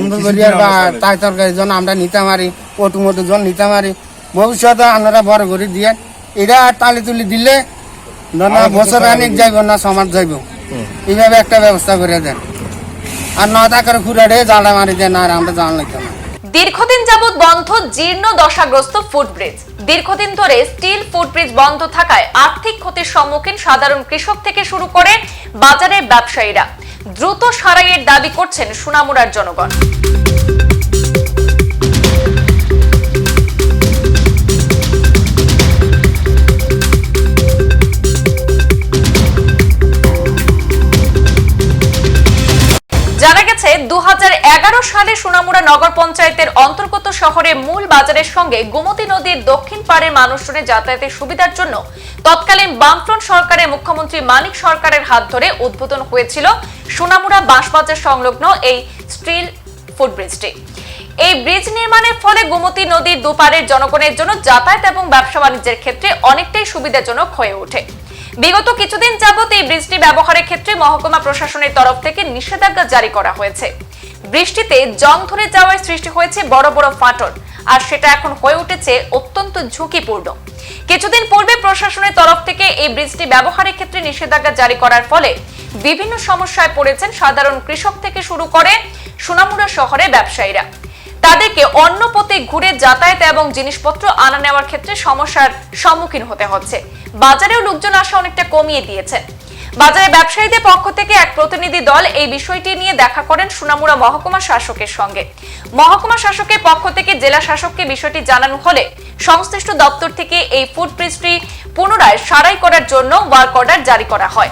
সুন্দর করিয়ার বা তাই তরকারি জন আমরা নিতে পারি পটু মটু জন নিতে পারি ভবিষ্যতে আপনারা বড় করে দিয়ে এটা তালি তুলি দিলে না বছর অনেক যাইব না সমাজ যাইব। এইভাবে একটা ব্যবস্থা করে দেন। আর নটা করে খুঁড়ে জালা মারি দেন আর আমরা জান লাগতাম দীর্ঘদিন যাবৎ বন্ধ জীর্ণ দশাগ্রস্ত ফুটব্রিজ দীর্ঘদিন ধরে স্টিল ফুটব্রিজ বন্ধ থাকায় আর্থিক ক্ষতির সম্মুখীন সাধারণ কৃষক থেকে শুরু করে বাজারের ব্যবসায়ীরা। দ্রুত সারাইয়ের দাবি করছেন সুনামুরার জনগণ। সালে সোনামুড়া নগর পঞ্চায়েতের অন্তর্গত শহরের মূল বাজারের সঙ্গে গোমতী নদীর দক্ষিণ পাড়ের মানুষজনের যাতায়াতের সুবিধার জন্য তৎকালীন বামফ্রন্ট সরকারের মুখ্যমন্ত্রী মানিক সরকারের হাত ধরে উদ্বোধন হয়েছিল সোনামুড়া বাঁশবাজার সংলগ্ন এই স্টিল ফুটব্রিজটি এই ব্রিজ নির্মাণের ফলে গোমতী নদীর দুপারের জনগণের জন্য যাতায়াত এবং ব্যবসা বাণিজ্যের ক্ষেত্রে অনেকটাই সুবিধাজনক হয়ে ওঠে। বিগত কিছুদিন যাবত এই ব্রিজটি ব্যবহারের ক্ষেত্রে মহকুমা প্রশাসনের তরফ থেকে নিষেধাজ্ঞা জারি করা হয়েছে। বৃষ্টিতে জং ধরে যাওয়ার সৃষ্টি হয়েছে বড় বড় ফাটল, আর সেটা এখন হয়ে উঠেছে অত্যন্ত ঝুঁকিপূর্ণ। কিছুদিন পূর্বে প্রশাসনের তরফ থেকে এই ব্রিজটি ব্যবহারের ক্ষেত্রে নিষেধাজ্ঞা জারি করার ফলে বিভিন্ন সমস্যায় পড়েছেন সাধারণ কৃষক থেকে শুরু করে সোনামুড়া শহরে ব্যবসায়ীরা। তাদেরকে অন্য পথে ঘুরে যাতায়াত এবং জিনিসপত্র আনা নেওয়ার ক্ষেত্রে সমস্যার সম্মুখীন হতে হচ্ছে। বাজারেও লোকজন আসা অনেকটা কমিয়ে দিয়েছে বাজারে ব্যবসায়ীদের পক্ষ থেকে এক প্রতিনিধি দল এই বিষয়টি নিয়ে দেখা করেন সুনামুড়া মহকুমা শাসকের সঙ্গে। মহকুমা শাসকের পক্ষ থেকে জেলা শাসককে বিষয়টি জানানো হলে সংশ্লিষ্ট দপ্তর থেকে এই ফুড ফুটব্রিজটি পুনরায় সারাই করার জন্য ওয়ার্ক অর্ডার জারি করা হয়।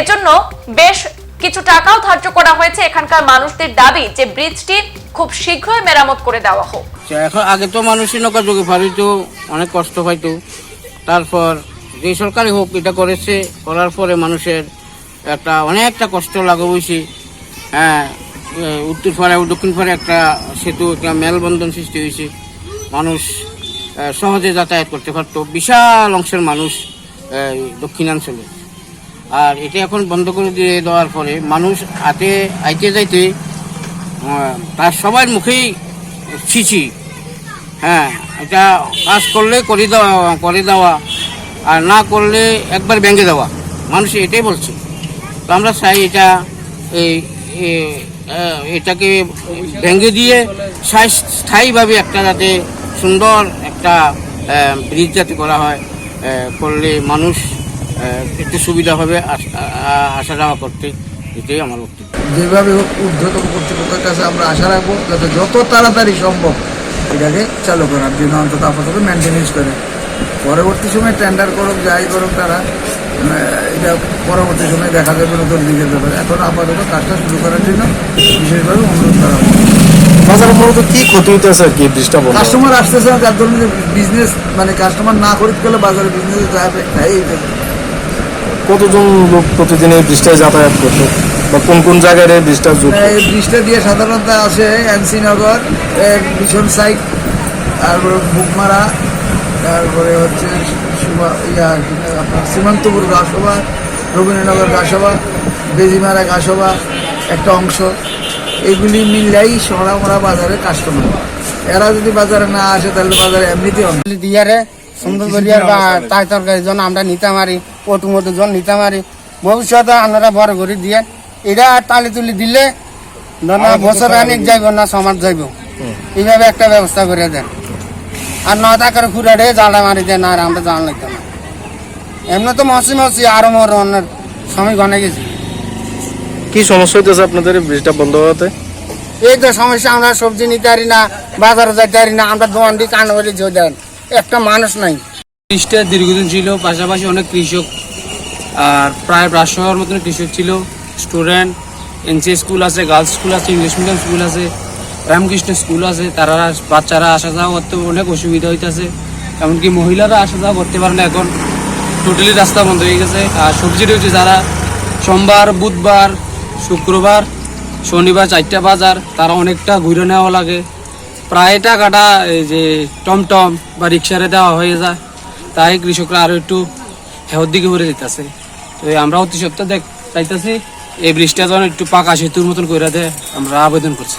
এজন্য বেশ কিছু টাকাও ধার্য করা হয়েছে। এখানকার মানুষদের দাবি যে ব্রিজটি খুব শীঘ্রই মেরামত করে দেওয়া হোক। এখন আগে তো মানুষই নৌকা যোগে পারিতো অনেক কষ্ট পাইতো। তারপর যে সরকারি হোক এটা করেছে, করার পরে মানুষের একটা অনেকটা কষ্ট লাগে বইছি হ্যাঁ উত্তর পাড়ে ও দক্ষিণ পাড়ে একটা সেতু, একটা মেলবন্ধন সৃষ্টি হয়েছে মানুষ সহজে যাতায়াত করতে পারতো। বিশাল অংশের মানুষ দক্ষিণাঞ্চলে। আর এটা এখন বন্ধ করে দিয়ে দেওয়ার পরে মানুষ হাতে আইতে যাইতে তার সবার মুখেই ছিছি। হ্যাঁ এটা কাজ করলে করে দেওয়া করে দেওয়া আর না করলে একবার ব্যাঙ্গে দেওয়া মানুষ এটাই বলছে। তো আমরা চাই এটা এই এটাকে ভেঙে দিয়ে স্থায়ীভাবে একটা যাতে সুন্দর একটা ব্রিজ যাতে করা হয় করলে মানুষ একটু সুবিধা হবে আস- যাওয়া করতে। এটাই আমার বক্তব্য। যেভাবে হোক ঊর্ধ্বতম কর্তৃপক্ষের কাছে আমরা আশা রাখব, যাতে যত তাড়াতাড়ি সম্ভব এটাকে চালু করার জন্য অন্তত আপাতত মেনটেনেন্স করে। পরবর্তী সময় টেন্ডার করুক যাই করুক তারা এটা পরবর্তী সময় দেখা যাবে নতুন দিকের ব্যাপারে। এখন আপাতত কাজটা শুরু করার জন্য বিশেষভাবে অনুরোধ করা হবে বাজারে মূলত কি ক্ষতি হইতেছে আর কি বন্ধ কাস্টমার আসতেছে না যার ধরনের বিজনেস মানে কাস্টমার না খরিদ করলে বাজারে বিজনেস যাবে তাই কতজন লোক প্রতিদিন এই যাতায়াত করতো? বা কোন কোন জায়গায় এই দিয়ে সাধারণত আসে এনসি নগর মিশন সাইড তারপরে বুকমারা তারপরে হচ্ছে সুমা- ইয়া আপনার সীমান্তপুর গাছসভা রবীন্দ্রনগর গাছসভা বেজিমারা গাছসভা একটা অংশ এগুলি মিললেই সোনামোড়া বাজারে কাস্টমার এরা যদি বাজারে না আসে তাহলে বাজারে এমনিতেই অন্য দিয়ারে সুন্দর করিয়ার বা তাই তরকারি জন আমরা নিতে পারি পটু মটু জন নিতে পারি ভবিষ্যতে আপনারা বড় করে দিয়ে এটা তালি তুলি দিলে বছর অনেক যাইব না সমাজ যাইব। এইভাবে একটা ব্যবস্থা করে দেন। আর করে খুঁড়ে জালা মারি দেন আর আমরা জান লাগতাম না। এমনি তো মসি মসি আরও মর অন্যের সময় গনে গেছি। কি সমস্যা হইতেছে আপনাদের ব্রিজটা বন্ধ হওয়াতে? এই তো সমস্যা আমরা সবজি নিতে পারি না বাজারে যাইতে পারি না আমরা দোকান দিয়ে কান করে দেন। একটা মানুষ নাই। ব্রিজটা দীর্ঘদিন ছিল পাশাপাশি অনেক কৃষক আর প্রায় প্রায় মতন কৃষক ছিল স্টুডেন্ট এনসি স্কুল আছে গার্লস স্কুল আছে ইংলিশ মিডিয়াম স্কুল আছে। রামকৃষ্ণ স্কুল আছে, তারা বাচ্চারা আসা যাওয়া করতে অনেক অসুবিধা হইতেছে। এমনকি মহিলারা আসা যাওয়া করতে পারে না এখন। টোটালি রাস্তা বন্ধ হয়ে গেছে। আর সবজি রয়েছে যারা সোমবার, বুধবার, শুক্রবার, শনিবার চারটা বাজার, তারা অনেকটা ঘুরে নেওয়া লাগে। প্রায় টাকাটা এই যে টমটম বা রিক্সারে দেওয়া হয়ে যায়। তাই কৃষকরা আরও একটু হেওর দিকে ভরে দিতেছে তো আমরা অতি সপ্তাহ দেখ চাইতেছি, এই ব্রিজটা যেন একটু পাকা সেতুর মতন করে দেয়। আমরা আবেদন করছি।